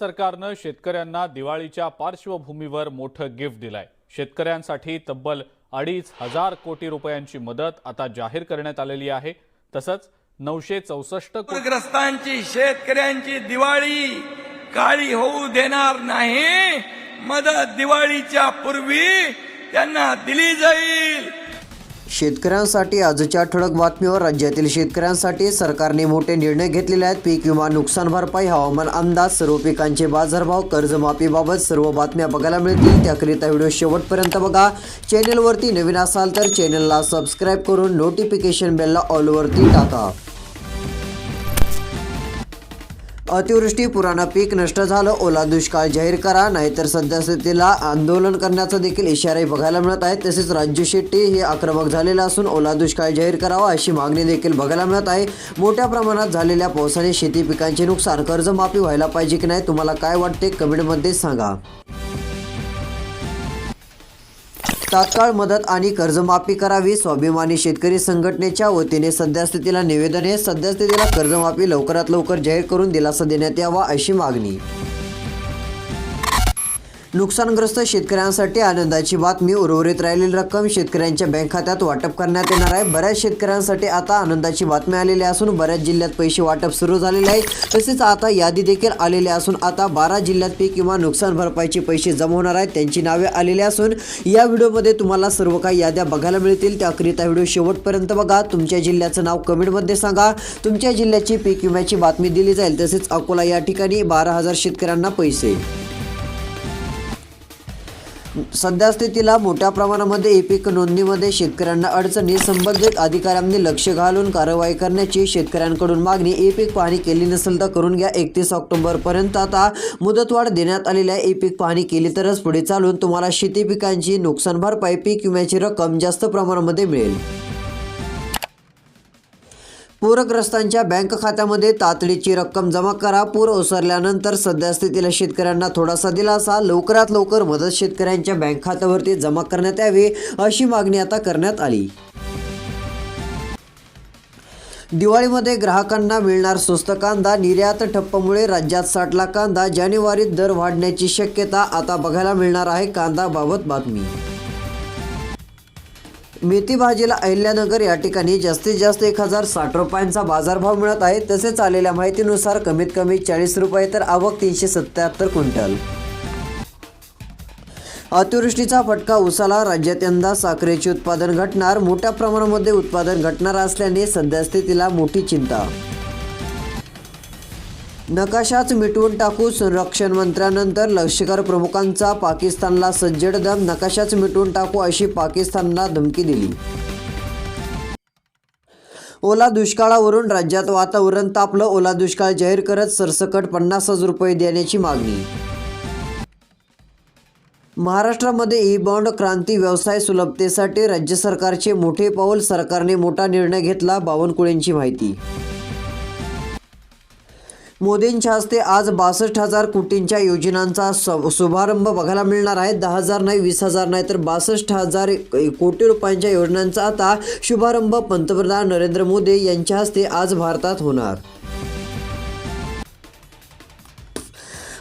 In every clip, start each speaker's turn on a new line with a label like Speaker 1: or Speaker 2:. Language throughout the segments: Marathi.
Speaker 1: सरकारनं शेतकऱ्यांना दिवाळीच्या पार्श्वभूमीवर मोठं गिफ्ट दिलंय. शेतकऱ्यांसाठी तब्बल अडीच हजार कोटी रुपयांची मदत आता जाहीर करण्यात आलेली आहे. तसंच नऊशे चौसष्ट
Speaker 2: पूरग्रस्तांची शेतकऱ्यांची दिवाळी काळी होऊ देणार नाही. मदत दिवाळीच्या पूर्वी त्यांना दिली जाईल.
Speaker 3: शेतकऱ्यांसाठी आजच्या ठळक बातमीवर राज्यातील शेतकऱ्यांसाठी सरकारने मोठे निर्णय घेतलेले आहेत. पीक विमा नुकसान भरपाई हवामान अंदाज सर्व पिकांचे बाजारभाव कर्जमाफीबाबत सर्व बातम्या बघायला मिळतील. त्याकरिता व्हिडिओ शेवटपर्यंत बघा. चॅनेलवरती नवीन असाल तर चॅनलला सबस्क्राईब करून नोटिफिकेशन बेलला ऑलवरती टाका. अतिवृष्टी पुराणं पीक नष्ट झालं ओला दुष्काळ जाहीर करा नाहीतर सद्यस्थितीला आंदोलन करण्याचा देखील इशाराही बघायला मिळत आहे. तसेच राज्य शेट्टी हे आक्रमक झालेलं असून ओला दुष्काळ जाहीर करावा अशी मागणी देखील बघायला मिळत आहे. मोठ्या प्रमाणात झालेल्या पावसाने शेती पिकांचे नुकसान कर्जमाफी व्हायला पाहिजे की नाही तुम्हाला काय वाटते? कमेंटमध्ये सांगा. तात्काळ मदत आणि कर्जमाफी करावी. स्वाभिमानी शेतकरी संघटनेच्या वतीने सद्यस्थितीला निवेदन आहे. सद्यस्थितीला कर्जमाफी लवकरात लवकर जाहीर करून दिलासा देण्यात यावा अशी मागणी. नुकसानग्रस्त शेतकऱ्यांसाठी आनंदाची बातमी उर्वरित राहिलेली रक्कम शेतकऱ्यांच्या बँक खात्यात वाटप करण्यात येणार आहे. बऱ्याच शेतकऱ्यांसाठी आता आनंदाची बातमी आलेली असून बऱ्याच जिल्ह्यात पैसे वाटप सुरू झालेले आहे. तसेच आता यादी देखील आलेली असून आता बारा जिल्ह्यात पीक किंवा नुकसान भरपाईचे पैसे जमा होणार आहेत. त्यांची नावे आलेली असून या व्हिडिओमध्ये तुम्हाला सर्व काही याद्या बघायला मिळतील. त्याकरिता व्हिडिओ शेवटपर्यंत बघा. तुमच्या जिल्ह्याचं नाव कमेंटमध्ये सांगा. तुमच्या जिल्ह्याची पीक विम्याची बातमी दिली जाईल. तसेच अकोला या ठिकाणी बारा हजार शेतकऱ्यांना पैसे. सध्या स्थितीला मोठ्या प्रमाणामध्ये ई पीक नोंदणीमध्ये शेतकऱ्यांना अडचणी संबंधित अधिकाऱ्यांनी लक्ष घालून कारवाई करण्याची शेतकऱ्यांकडून मागणी ई पीक पाहणी केली नसेल तर करून घ्या. एकतीस ऑक्टोबरपर्यंत आता मुदतवाढ देण्यात आलेल्या ई पीक पाहणी केली तरच पुढे चालून तुम्हाला शेती पिकांची नुकसान भरपाई पीक विम्याची रक्कम जास्त प्रमाणामध्ये मिळेल. पूरग्रस्तांच्या बँक खात्यामध्ये तातडीची रक्कम जमा करा. पूर ओसरल्यानंतर सध्या स्थितीला शेतकऱ्यांना थोडासा दिलासा. लवकरात लवकर मदत शेतकऱ्यांच्या बँक खात्यावरती जमा करण्यात यावी अशी मागणी आता करण्यात आली. दिवाळीमध्ये ग्राहकांना मिळणार स्वस्त कांदा. निर्यात ठप्पमुळे राज्यात साठला कांदा. जानेवारीत दर वाढण्याची शक्यता आता बघायला मिळणार आहे. कांदाबाबत बातमी मेथी भाजीला अहिल्यानगर या ठिकाणी जास्तीत जास्त एक हजार साठ रुपयांचा बाजारभाव मिळत आहे. तसेच आलेल्या माहितीनुसार कमीत कमी चाळीस रुपये तर आवक तीनशे सत्याहत्तर क्विंटल. अतिवृष्टीचा फटका उसाला राज्यात यंदा साखरेचे उत्पादन घटणार मोठ्या प्रमाणामध्ये उत्पादन घटणार असल्याने सध्यास्थितीला मोठी चिंता. नकाशाच मिटवून टाकू संरक्षण मंत्र्यानंतर लष्कर प्रमुखांचा पाकिस्तानला सज्जड दम नकाशाच मिटवून टाकू अशी पाकिस्तानला धमकी दिली. ओला दुष्काळावरून राज्यात वातावरण तापलं ओला दुष्काळ जाहीर करत सरसकट पन्नास हजार रुपये देण्याची मागणी. महाराष्ट्रामध्ये ई बॉन्ड क्रांती व्यवसाय सुलभतेसाठी राज्य सरकारचे मोठे पाऊल सरकारने मोठा निर्णय घेतला बावनकुळेंची माहिती मोदींच्या हस्ते आज बासष्ट हजार कोटींच्या योजनांचा शुभारंभ बघायला मिळणार आहे. दहा हजार नाही वीस हजार नाही तर बासष्ट हजार कोटी रुपयांच्या योजनांचा आता शुभारंभ पंतप्रधान नरेंद्र मोदी यांच्या हस्ते आज भारतात होणार.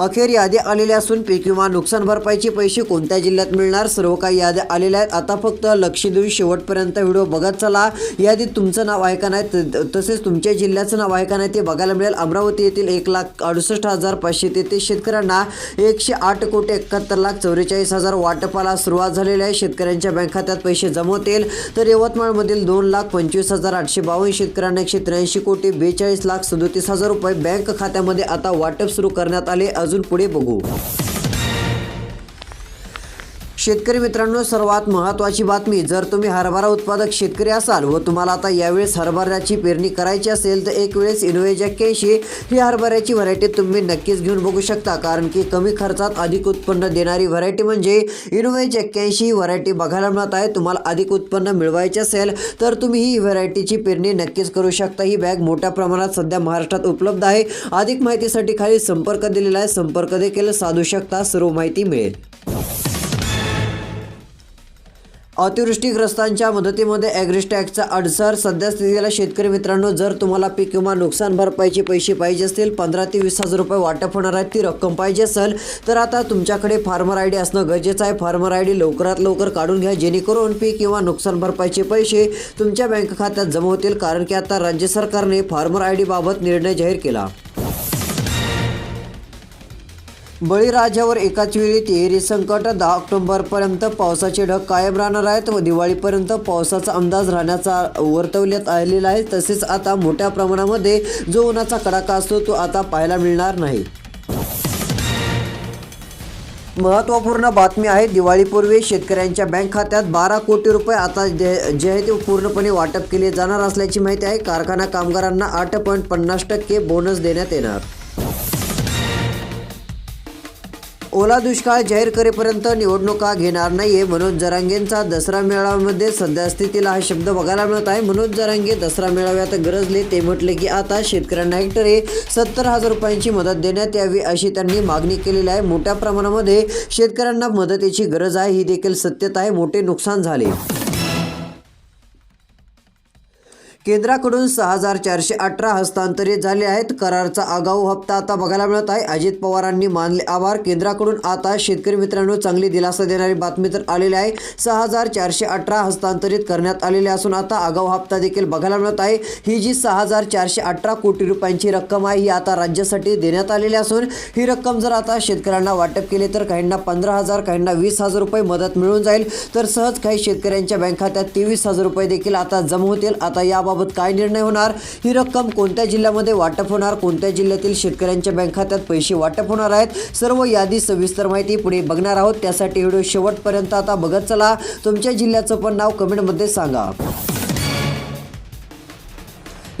Speaker 3: अखेर याद्या आलेल्या असून पीक विमा नुकसान भरपाईचे पैसे कोणत्या जिल्ह्यात मिळणार? सर्व काही याद्या आलेल्या आहेत. आता फक्त लक्ष देऊन शेवटपर्यंत व्हिडिओ बघत चला. यादीत तुमचं नाव आहे का नाही? त- तसेच तुमच्या जिल्ह्याचं नाव आहे का नाही ते बघायला मिळेल. अमरावती येथील एक लाख अडुसष्ट हजार पाचशे तेहतीस शेतकऱ्यांना एकशे आठ कोटी एकाहत्तर लाख चौवेचाळीस हजार वाटपाला सुरुवात झालेली आहे. शेतकऱ्यांच्या बँक खात्यात पैसे जमवतील तर यवतमाळमधील दोन लाख पंचवीस हजार आठशे बावन्न शेतकऱ्यांना एकशे त्र्याऐंशी कोटी बेचाळीस लाख सदोतीस हजार रुपये बँक खात्यामध्ये आता वाटप सुरू करण्यात आले. अजून पुढे बघू. शेतकरी मित्रांनो सर्वात महत्त्वाची बातमी जर तुम्ही हरभरा उत्पादक शेतकरी असाल व तुम्हाला आता यावेळेस हरभऱ्याची पेरणी करायची असेल तर एक वेळेस इनोवेज एक्क्याऐंशी ही हरभऱ्याची व्हरायटी तुम्ही नक्कीच घेऊन बघू शकता. कारण की कमी खर्चात अधिक उत्पन्न देणारी व्हरायटी म्हणजे इनोवेज एक्क्याऐंशी ही व्हरायटी बघायला मिळत आहे. तुम्हाला अधिक उत्पन्न मिळवायचे असेल तर तुम्ही ही व्हरायटीची पेरणी नक्कीच करू शकता. ही बॅग मोठ्या प्रमाणात सध्या महाराष्ट्रात उपलब्ध आहे. अधिक माहितीसाठी खाली संपर्क दिलेला आहे. संपर्क देखील साधू शकता. सर्व माहिती मिळेल. अतिवृष्टीग्रस्तांच्या मदतीमध्ये ॲग्रिस्टॅगचा अडसर. सध्या स्थितीला शेतकरी मित्रांनो जर तुम्हाला पीक किंवा नुकसान भरपाईचे पैसे पाहिजे असतील पंधरा ते वीस हजार रुपये वाटप होणार आहेत ती रक्कम पाहिजे असेल तर आता तुमच्याकडे फार्मर आय डी असणं गरजेचं आहे. फार्मर आय डी लवकरात लवकर काढून घ्या जेणेकरून पीक किंवा नुकसान भरपाईचे पैसे तुमच्या बँक खात्यात जमा होतील. कारण की आता राज्य सरकारने फार्मर आय डीबाबत निर्णय जाहीर केला. बळीराजावर एकाच वेळी तिहेरी संकट दहा ऑक्टोबरपर्यंत पावसाचे ढग कायम राहणार आहेत व दिवाळीपर्यंत पावसाचा अंदाज राहण्याचा वर्तवण्यात आलेला आहे. तसेच आता मोठ्या प्रमाणामध्ये जो उन्हाचा कडाका असतो तो आता पाहायला मिळणार नाही. महत्त्वपूर्ण बातमी आहे दिवाळीपूर्वी शेतकऱ्यांच्या बँक खात्यात बारा कोटी रुपये आता जे जे आहे ते पूर्णपणे वाटप केले जाणार असल्याची माहिती आहे. कारखाना कामगारांना आठ पॉईंट पन्नास टक्के बोनस देण्यात येणार. ओला दुष्काळ जाहीर करेपर्यंत निवडणुका घेणार नाहीये. मनोज जरांगेंचा दसरा मेळाव्यामध्ये सध्या स्थितीला हा शब्द बघायला मिळत आहे. मनोज जरांगे दसरा मेळाव्यात गरजले. ते म्हटले की आता शेतकऱ्यांना हेक्टरी सत्तर हजार रुपयांची मदत देण्यात यावी अशी त्यांनी मागणी केलेली आहे. मोठ्या प्रमाणामध्ये शेतकऱ्यांना मदतीची गरज आहे. ही देखील सत्यता आहे. मोठे नुकसान झाले. केंद्राकडून सहा हजार चारशे अठरा हस्तांतरित झाले आहेत. करारचा आगाऊ हप्ता आता बघायला मिळत आहे. अजित पवारांनी मानले आभार. केंद्राकडून आता शेतकरी मित्रांनो चांगली दिलासा देणारी बातमी तर आलेली आहे. सहा हजार चारशे अठरा हस्तांतरित करण्यात आलेले असून आता आगाऊ हप्ता देखील बघायला मिळत आहे. ही जी सहा हजार चारशे अठरा कोटी रुपयांची रक्कम आहे ही आता राज्यासाठी देण्यात आलेली असून ही रक्कम जर आता शेतकऱ्यांना वाटप केली तर काहींना पंधरा हजार काहींना वीस हजार रुपये मदत मिळून जाईल. तर सहज काही शेतकऱ्यांच्या बँक खात्यात तेवीस हजार रुपये देखील आता जमा होतील. आता याबाबत काय निर्णय होणार? ही रक्कम कोणत्या जिल्ह्यामध्ये वाटप होणार? कोणत्या जिल्ह्यातील शेतकऱ्यांच्या बँक खात्यात पैसे वाटप होणार आहेत? सर्व यादी सविस्तर माहिती पुढे बघणार आहोत. त्यासाठी व्हिडिओ शेवटपर्यंत आता बघत चला. तुमच्या जिल्ह्याचं पण नाव कमेंटमध्ये सांगा.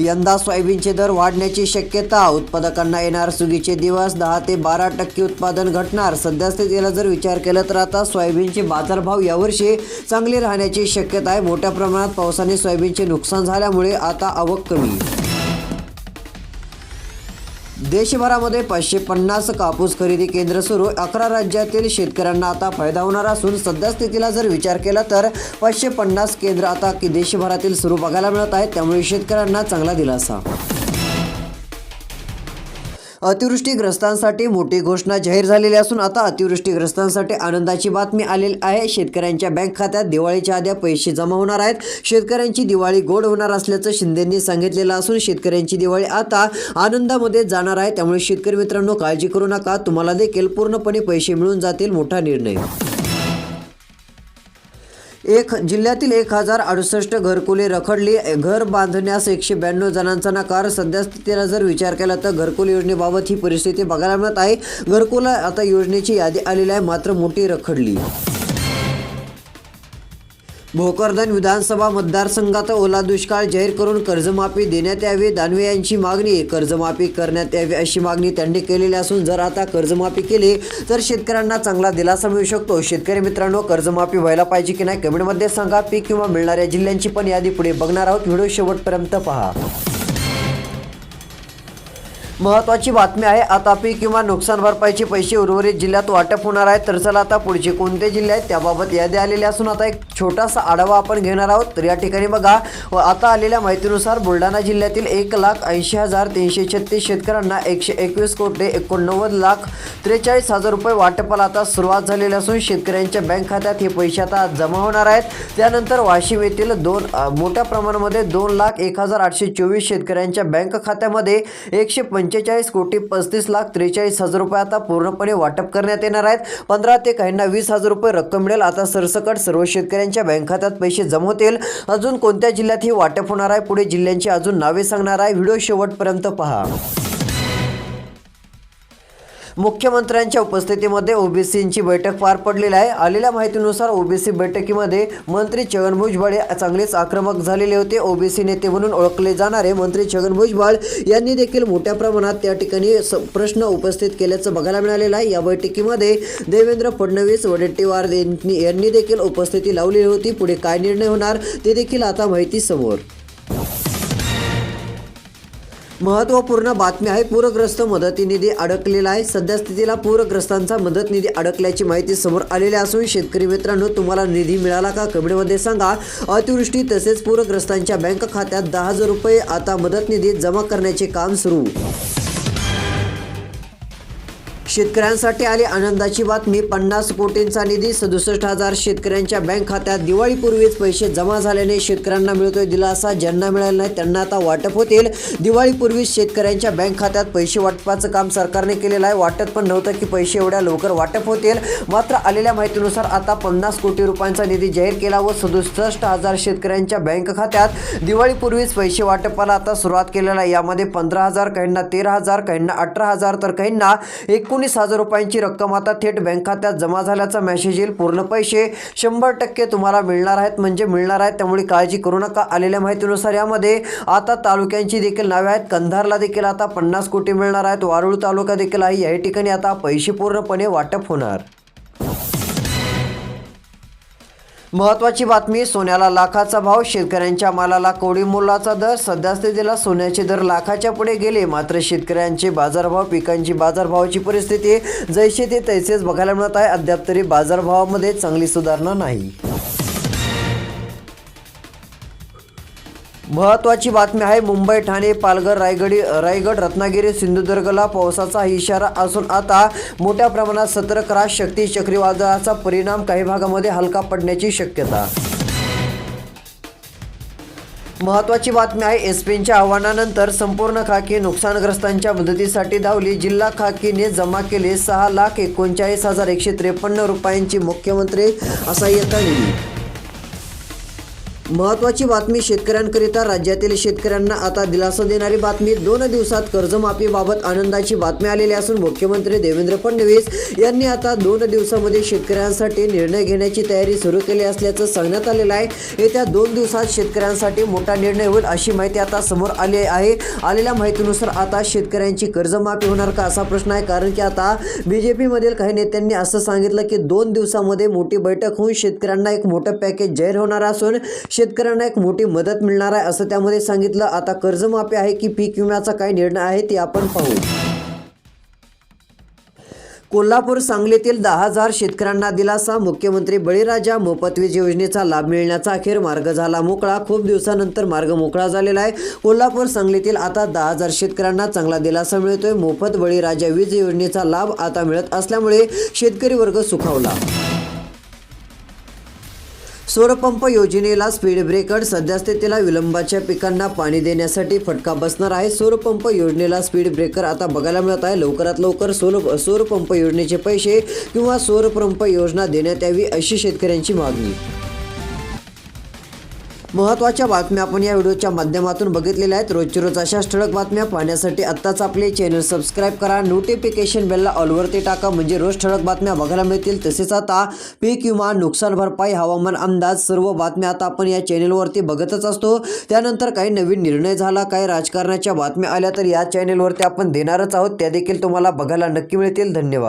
Speaker 3: यंदा सोयाबीनचे दर वाढण्याची शक्यता उत्पादकांना येणार सुगीचे दिवस दहा ते बारा टक्के उत्पादन घटणार. सध्यास्थितीला जर विचार केला तर आता सोयाबीनचे बाजारभाव यावर्षी चांगले राहण्याची शक्यता आहे. मोठ्या प्रमाणात पावसाने सोयाबीनचे नुकसान झाल्यामुळे आता आवक कमी. देशभरामध्ये पाचशे पन्नास कापूस खरेदी केंद्र सुरू. अकरा राज्यातील शेतकऱ्यांना आता फायदा होणार असून सध्या स्थितीला जर विचार केला तर पाचशे पन्नास केंद्र आता की देशभरातील सुरू बघायला मिळत आहेत त्यामुळे शेतकऱ्यांना चांगला दिलासा. अतिवृष्टीग्रस्तांसाठी मोठी घोषणा जाहीर झालेली असून आता अतिवृष्टीग्रस्तांसाठी आनंदाची बातमी आलेली आहे. शेतकऱ्यांच्या बँक खात्यात दिवाळीच्या आधी पैसे जमा होणार आहेत. शेतकऱ्यांची दिवाळी गोड होणार असल्याचं शिंदेंनी सांगितलेलं असून शेतकऱ्यांची दिवाळी आता आनंदामध्ये जाणार आहे. त्यामुळे शेतकरी मित्रांनो काळजी करू नका. तुम्हाला देखील पूर्णपणे पैसे मिळून जातील मोठा निर्णय. एक जिल्ह्यातील एक हजार अडुसष्ट घरकुले रखडली. घर बांधण्यास एकशे ब्याण्णव जणांचा नकार. सध्या स्थितीला जर विचार केला तर घरकुल योजनेबाबत ही परिस्थिती बघायला मिळत आहे. घरकुल आता योजनेची यादी आलेली आहे मात्र मोठी रखडली. भोकरदन विधानसभा मतदारसंघात ओला दुष्काळ जाहीर करून कर्जमाफी देण्यात यावी. दानवे यांची मागणी कर्जमाफी करण्यात यावी अशी मागणी त्यांनी केलेली असून जर आता कर्जमाफी केली तर शेतकऱ्यांना चांगला दिलासा मिळू शकतो. शेतकरी मित्रांनो कर्जमाफी व्हायला पाहिजे की नाही? कमेंटमध्ये सांगा. पीक किंवा मिळणाऱ्या जिल्ह्यांची पण यादी पुढे बघणार आहोत. व्हिडिओ शेवटपर्यंत पहा. महत्वाची बातमी आहे आतापी किंवा नुकसान भरपाईचे पैसे उर्वरित जिल्ह्यात वाटप होणार आहेत तर चला आता पुढचे कोणते जिल्हे आहेत त्याबाबत यादी आलेली असून आता एक छोटासा आढावा आपण घेणार आहोत. तर या ठिकाणी बघा व आता आलेल्या माहितीनुसार बुलढाणा जिल्ह्यातील एक लाख ऐंशी हजार तीनशे छत्तीस शेतकऱ्यांना एकशे एकवीस कोटी एकोणनव्वद लाख त्रेचाळीस हजार रुपये वाटपाला आता सुरुवात झालेली असून शेतकऱ्यांच्या बँक खात्यात हे पैसे आता जमा होणार आहेत. त्यानंतर वाशिम येथील दोन मोठ्या प्रमाणामध्ये दोन लाख एक हजार आठशे चोवीस शेतकऱ्यांच्या बँक खात्यामध्ये एकशे पंच पंचेचाळीस कोटी पस्तीस लाख त्रेचाळीस हजार रुपये आता पूर्णपणे वाटप करण्यात येणार आहेत. पंधरा ते काहींना वीस हजार रुपये रक्कम मिळेल. आता सरसकट सर्व शेतकऱ्यांच्या बँक खात्यात पैसे जमा होतील. अजून कोणत्या जिल्ह्यात ही वाटप होणार आहे? पुढे जिल्ह्यांची अजून नावे सांगणार आहे. व्हिडिओ शेवटपर्यंत पहा. मुख्यमंत्र्यांच्या उपस्थितीमध्ये ओबीसींची बैठक पार पडलेली आहे. आलेल्या माहितीनुसार ओबीसी बैठकीमध्ये मंत्री छगन भुजबळ हे चांगलेच आक्रमक झालेले होते. ओबीसी नेते म्हणून ओळखले जाणारे मंत्री छगन भुजबळ यांनी देखील मोठ्या प्रमाणात त्या ठिकाणी स- प्रश्न उपस्थित केल्याचं बघायला मिळालेलं आहे. या बैठकीमध्ये देवेंद्र फडणवीस वडेट्टीवार यांनी यांनी देखील उपस्थिती लावलेली होती. पुढे काय निर्णय होणार ते देखील आता माहिती समोर. महत्त्वपूर्ण बातमी आहे पूरग्रस्त मदती निधी अडकलेला आहे. सध्यास्थितीला पूरग्रस्तांचा मदत निधी अडकल्याची माहिती समोर आलेली असून शेतकरी मित्रांनो तुम्हाला निधी मिळाला का? कमेंटमध्ये सांगा. अतिवृष्टी तसेच पूरग्रस्तांच्या बँक खात्यात दहा हजार रुपये आता मदत निधी जमा करण्याचे काम सुरू. शेतकऱ्यांसाठी आली आनंदाची बातमी. पन्नास कोटींचा निधी सदुसष्ट हजार शेतकऱ्यांच्या बँक खात्यात. दिवाळीपूर्वीच पैसे जमा झाल्याने शेतकऱ्यांना मिळतोय दिलासा. ज्यांना मिळाला नाही त्यांना आता वाटप होतील. दिवाळीपूर्वीच शेतकऱ्यांच्या बँक खात्यात पैसे वाटपाचं काम सरकारने केलेलं आहे. वाटत पण नव्हतं की पैसे एवढ्या लवकर वाटप होतील. मात्र आलेल्या माहितीनुसार आता पन्नास कोटी रुपयांचा निधी जाहीर केला व सदुसष्ट हजार शेतकऱ्यांच्या बँक खात्यात दिवाळीपूर्वीच पैसे वाटपाला आता सुरुवात केलेला आहे. यामध्ये पंधरा हजार काहींना तेरा हजार काहींना अठरा हजार तर काहींना एकूण एकोणीस हजार रुपयांची रक्कम आता थेट बँक खात्यात जमा झाल्याचा मेसेज येईल. पूर्ण पैसे शंभर टक्के तुम्हाला मिळणार आहेत म्हणजे मिळणार आहेत. त्यामुळे काळजी करू नका. आलेल्या माहितीनुसार यामध्ये आता तालुक्यांची देखील नावे आहेत. कंधारला देखील आता पन्नास कोटी मिळणार आहेत. वारुळ तालुका देखील आहे. या ठिकाणी आता पैसे पूर्णपणे वाटप होणार. महत्वाची बातमी सोन्याला लाखाचा भाव शेतकऱ्यांच्या मालाला कवडी मोलाचा दर. सध्या स्थितीला सोन्याचे दर लाखाच्या पुढे गेले. मात्र शेतकऱ्यांचे बाजारभाव पिकांची बाजारभावाची परिस्थिती जैसे ते तैसेच बघायला मिळत आहे. अद्याप तरी बाजारभावामध्ये चांगली सुधारणा नाही. महत्वाची बातमी आहे मुंबई ठाणे पालघर रायगडी रायगड रत्नागिरी सिंधुदुर्गला पावसाचा इशारा असून आता मोठ्या प्रमाणात सतर्क राहा शक्ती चक्रीवादळाचा परिणाम काही भागामध्ये हलका पडण्याची शक्यता. महत्वाची बातमी आहे एसपींच्या आव्हानानंतर संपूर्ण खाकी नुकसानग्रस्तांच्या मदतीसाठी धावली. जिल्हा खाकीने जमा केले सहा लाख एकोणचाळीस हजार एकशे त्रेपन्न रुपयांची मुख्यमंत्री असा येता महत्त्वाची महत्वाची बातमी शेतकऱ्यांकरिता राज्यातील शेतकऱ्यांना आता दिलासा देणारी बातमी. दोन दिवसात कर्जमाफीबाबत आनंदाची बातमी आलेली असून मुख्यमंत्री देवेंद्र फडणवीस यांनी आता दोन दिवसामध्ये शेतकऱ्यांसाठी निर्णय घेण्याची तयारी सुरू केली असल्याचं सांगण्यात आलेलं आहे. येत्या दोन दिवसात शेतकऱ्यांसाठी मोठा निर्णय होईल अशी माहिती आता समोर आली आहे. आलेल्या माहितीनुसार आता शेतकऱ्यांची कर्जमाफी होणार का असा प्रश्न आहे. कारण की आता बी जे पीमधील काही नेत्यांनी असं सांगितलं की दोन दिवसामध्ये मोठी बैठक होऊन शेतकऱ्यांना एक मोठं पॅकेज जाहीर होणार असून शेतकऱ्यांना एक मोठी मदत मिळणार आहे असं त्यामध्ये सांगितलं. आता कर्जमाफी आहे की पीक विम्याचा काय निर्णय आहे ते आपण पाहू. कोल्हापूर सांगलीतील दहा हजार शेतकऱ्यांना दिलासा. मुख्यमंत्री बळीराजा मोफत वीज योजनेचा लाभ मिळण्याचा अखेर मार्ग झाला मोकळा. खूप दिवसानंतर मार्ग मोकळा झालेला आहे. कोल्हापूर सांगलीतील आता दहा हजार शेतकऱ्यांना चांगला दिलासा मिळतोय. मोफत बळीराजा वीज योजनेचा लाभ आता मिळत असल्यामुळे शेतकरी वर्ग सुखावला. सौरपंप योजनेला स्पीड ब्रेकर सध्यास्थितीला विलंबाच्या पिकांना पाणी देण्यासाठी फटका बसणार आहे. सौरपंप योजनेला स्पीड ब्रेकर आता बघायला मिळत आहे. लवकरात लवकर सौर सौरपंप योजनेचे पैसे किंवा सौरपंप योजना देण्यात यावी अशी शेतकऱ्यांची मागणी. महत्त्वाच्या बातम्या आपण या व्हिडिओच्या माध्यमातून बघितलेल्या आहेत. रोजची रोज अशाच ठळक बातम्या पाहण्यासाठी आत्ताच आपले चॅनल सबस्क्राईब करा. नोटिफिकेशन बेलला ऑलवरती टाका. म्हणजे रोज ठळक बातम्या बघायला मिळतील. तसेच आता पीक विमा नुकसान भरपाई हवामान अंदाज सर्व बातम्या आता आपण या चॅनलवरती बघतच असतो. त्यानंतर काही नवीन निर्णय झाला काही राजकारणाच्या बातम्या आल्या तर या चॅनलवरती आपण देणारच आहोत. त्या देखील तुम्हाला बघायला नक्की मिळतील. धन्यवाद.